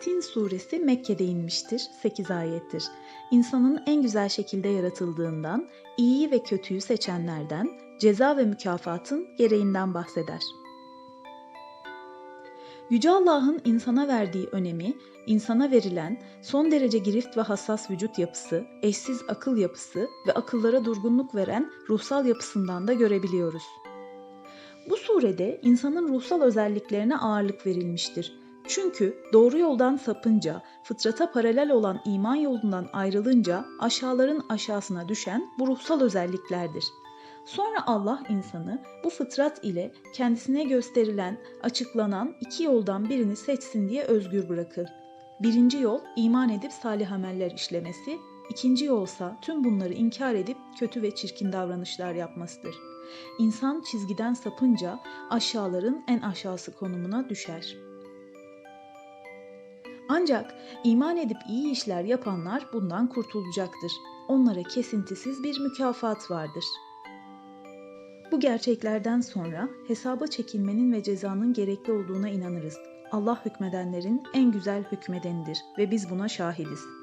Tin suresi Mekke'de inmiştir, 8 ayettir. İnsanın en güzel şekilde yaratıldığından, iyiyi ve kötüyü seçenlerden, ceza ve mükafatın gereğinden bahseder. Yüce Allah'ın insana verdiği önemi, insana verilen son derece girift ve hassas vücut yapısı, eşsiz akıl yapısı ve akıllara durgunluk veren ruhsal yapısından da görebiliyoruz. Bu surede insanın ruhsal özelliklerine ağırlık verilmiştir. Çünkü doğru yoldan sapınca, fıtrata paralel olan iman yolundan ayrılınca aşağıların aşağısına düşen bu ruhsal özelliklerdir. Sonra Allah insanı bu fıtrat ile kendisine gösterilen, açıklanan iki yoldan birini seçsin diye özgür bırakır. Birinci yol iman edip salih ameller işlemesi, ikinci yolsa tüm bunları inkar edip kötü ve çirkin davranışlar yapmasıdır. İnsan çizgiden sapınca aşağıların en aşağısı konumuna düşer. Ancak iman edip iyi işler yapanlar bundan kurtulacaktır. Onlara kesintisiz bir mükafat vardır. Bu gerçeklerden sonra hesaba çekilmenin ve cezanın gerekli olduğuna inanırız. Allah hükmedenlerin en güzel hükmedenidir ve biz buna şahidiz.